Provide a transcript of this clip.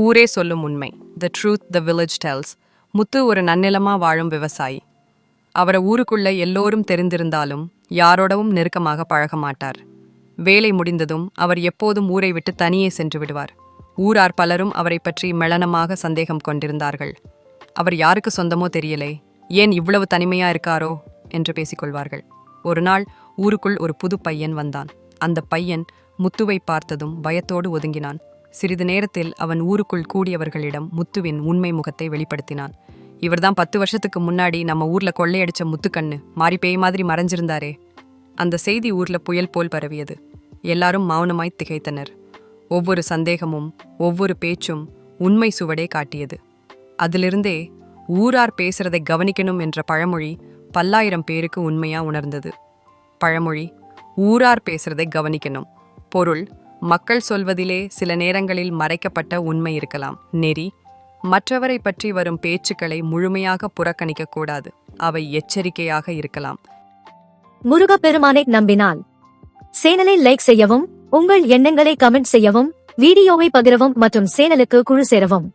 ஊரே சொல்லும் உண்மை. த ட்ரூத் த வில்லேஜ் டெல்ஸ் முத்து ஒரு நன்னிலமா வாழும் விவசாயி. அவரை ஊருக்குள்ள எல்லோரும் தெரிந்திருந்தாலும் யாரோடவும் நெருக்கமாக பழக மாட்டார். வேலை முடிந்ததும் அவர் எப்போதும் ஊரை விட்டு தனியே சென்று விடுவார். ஊரார் பலரும் அவரை பற்றி மெளனமாக சந்தேகம் கொண்டிருந்தார்கள். அவர் யாருக்கு சொந்தமோ தெரியலே. ஏன் இவ்வளவு தனிமையா இருக்காரோ? என்று பேசிக்கொள்வார்கள். ஒரு நாள் ஊருக்குள் ஒரு புது பையன் வந்தான். அந்த பையன் முத்துவை பார்த்ததும் பயத்தோடு ஒதுங்கினான். சிறிது நேரத்தில் அவன் ஊருக்குள் கூடியவர்களிடம் முத்துவின் உண்மை முகத்தை வெளிப்படுத்தினான். இவர்தான் பத்து வருஷத்துக்கு முன்னாடி நம்ம ஊர்ல கொள்ளையடிச்ச முத்துக்கண்ணு. மாறி பேய் மாதிரி மறைஞ்சிருந்தாரே. அந்த செய்தி ஊர்ல புயல் போல் பரவியது. எல்லாரும் மௌனமாய் திகைத்தனர். ஒவ்வொரு சந்தேகமும் ஒவ்வொரு பேச்சும் உண்மை சுவடே காட்டியது. அதிலிருந்தே ஊரார் பேசுறதை கவனிக்கணும் என்ற பழமொழி பல்லாயிரம் பேருக்கு உண்மையா உணர்ந்தது. பழமொழி ஊரார் பேசுறதை கவனிக்கணும். பொருள் மக்கள் சொல்வதிலே சில நேரங்களில் மறைக்கப்பட்ட உண்மை இருக்கலாம். நெறி மற்றவரை பற்றி வரும் பேச்சுக்களை முழுமையாக புறக்கணிக்க கூடாது. அவை எச்சரிக்கையாக இருக்கலாம். முருகப்பெருமானை நம்பினால். சேனலை லைக் செய்யவும் உங்கள் எண்ணங்களை கமெண்ட் செய்யவும் வீடியோவை பகிரவும் மற்றும் சேனலுக்கு குழு சேரவும்.